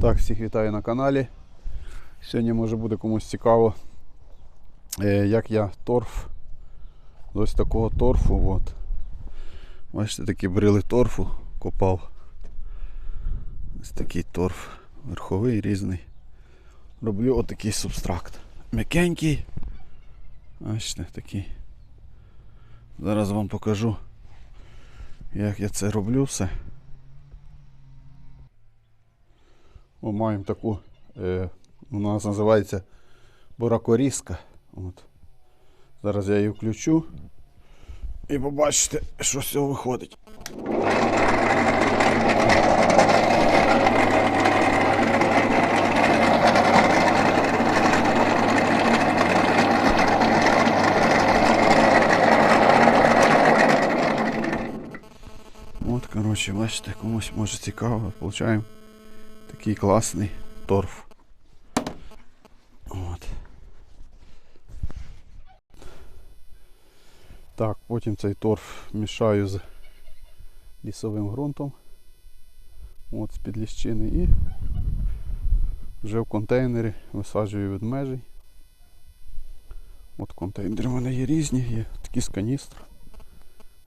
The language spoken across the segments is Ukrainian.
Так, всіх вітаю на каналі. Сьогодні може буде комусь цікаво, е, як я торф ось такого торфу. От. Бачите, такі брили торфу копав. Ось такий торф верховий різний. Роблю отакий субстракт. М'якенький. Бачите, такий. Зараз вам покажу, як я це роблю все. О, маємо таку, е, нас називається буракорізка. От. Зараз я її включу і побачите, що з цього виходить. От, коротше, бачите, комусь може цікаво, получаємо такий класний торф. От. Так, потім цей торф мішаю з лісовим ґрунтом. От з-під ліщини і вже в контейнері висаджую від межі. От контейнери в мене є різні, є такі з каністр,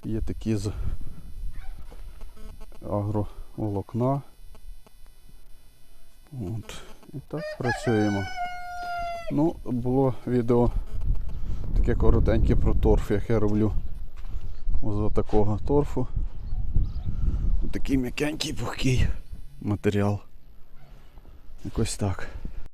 є такі з агроволокна. От. І так працюємо. Ну, було відео таке коротеньке про торф, як я роблю з такого торфу. Такий м'якенький пухкий матеріал. Якось так.